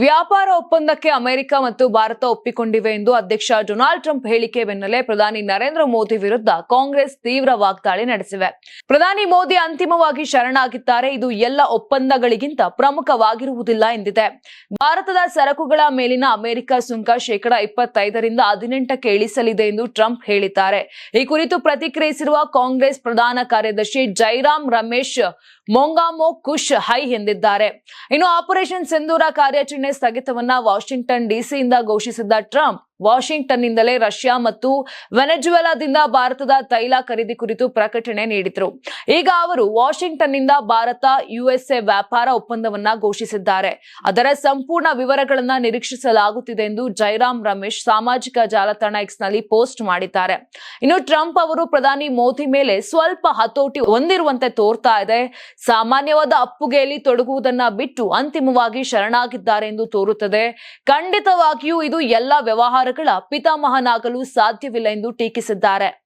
ವ್ಯಾಪಾರ ಒಪ್ಪಂದಕ್ಕೆ ಅಮೆರಿಕ ಮತ್ತು ಭಾರತ ಒಪ್ಪಿಕೊಂಡಿವೆ ಎಂದು ಅಧ್ಯಕ್ಷ ಡೊನಾಲ್ಡ್ ಟ್ರಂಪ್ ಹೇಳಿಕೆ ಬೆನ್ನಲ್ಲೇ ಪ್ರಧಾನಿ ನರೇಂದ್ರ ಮೋದಿ ವಿರುದ್ಧ ಕಾಂಗ್ರೆಸ್ ತೀವ್ರ ವಾಗ್ದಾಳಿ ನಡೆಸಿವೆ. ಪ್ರಧಾನಿ ಮೋದಿ ಅಂತಿಮವಾಗಿ ಶರಣಾಗಿದ್ದಾರೆ. ಇದು ಎಲ್ಲ ಒಪ್ಪಂದಗಳಿಗಿಂತ ಪ್ರಮುಖವಾಗಿರುವುದಿಲ್ಲ ಎಂದಿದೆ. ಭಾರತದ ಸರಕುಗಳ ಮೇಲಿನ ಅಮೆರಿಕ ಸುಂಕ ಶೇಕಡ ಇಪ್ಪತ್ತೈದರಿಂದ ಹದಿನೆಂಟಕ್ಕೆ ಇಳಿಸಲಿದೆ ಎಂದು ಟ್ರಂಪ್ ಹೇಳಿದ್ದಾರೆ. ಈ ಕುರಿತು ಪ್ರತಿಕ್ರಿಯಿಸಿರುವ ಕಾಂಗ್ರೆಸ್ ಪ್ರಧಾನ ಕಾರ್ಯದರ್ಶಿ ಜೈರಾಮ್ ರಮೇಶ್ ಮೊಂಗಾಮೋ ಕುಶ್ ಹೈ ಎಂದಿದ್ದಾರೆ. ಇನ್ನು ಆಪರೇಷನ್ ಸಿಂಧೂರ ಕಾರ್ಯಾಚರಣೆ ಸ್ಥಗಿತವನ್ನ ವಾಷಿಂಗ್ಟನ್ ಡಿಸಿಯಿಂದ ಘೋಷಿಸಿದ್ದ ಟ್ರಂಪ್. ವಾಷಿಂಗ್ಟನ್ನಿಂದಲೇ ರಷ್ಯಾ ಮತ್ತು ವೆನೆಜುವೆಲಾದಿಂದ ಭಾರತದ ತೈಲ ಖರೀದಿ ಕುರಿತು ಪ್ರಕಟಣೆ ನೀಡಿದ್ರು. ಈಗ ಅವರು ವಾಷಿಂಗ್ಟನ್ನಿಂದ ಭಾರತ, ಯುಎಸ್ಎ ವ್ಯಾಪಾರ ಒಪ್ಪಂದವನ್ನ ಘೋಷಿಸಿದ್ದಾರೆ. ಅದರ ಸಂಪೂರ್ಣ ವಿವರಗಳನ್ನ ನಿರೀಕ್ಷಿಸಲಾಗುತ್ತಿದೆ ಎಂದು ಜೈರಾಮ್ ರಮೇಶ್ ಸಾಮಾಜಿಕ ಜಾಲತಾಣ ಎಕ್ಸ್ನಲ್ಲಿ ಪೋಸ್ಟ್ ಮಾಡಿದ್ದಾರೆ. ಇನ್ನು ಟ್ರಂಪ್ ಅವರು ಪ್ರಧಾನಿ ಮೋದಿ ಮೇಲೆ ಸ್ವಲ್ಪ ಹತೋಟಿ ಹೊಂದಿರುವಂತೆ ತೋರ್ತಾ ಇದೆ. ಸಾಮಾನ್ಯವಾದ ಅಪ್ಪುಗೆಯಲ್ಲಿ ತೊಡಗುವುದನ್ನ ಬಿಟ್ಟು ಅಂತಿಮವಾಗಿ ಶರಣಾಗಿದ್ದಾರೆ ಎಂದು ತೋರುತ್ತದೆ. ಖಂಡಿತವಾಗಿಯೂ ಇದು ಎಲ್ಲ ವ್ಯವಹಾರಗಳ ಪಿತಾಮಹನಾಗಲು ಸಾಧ್ಯವಿಲ್ಲ ಎಂದು ಟೀಕಿಸಿದ್ದಾರೆ.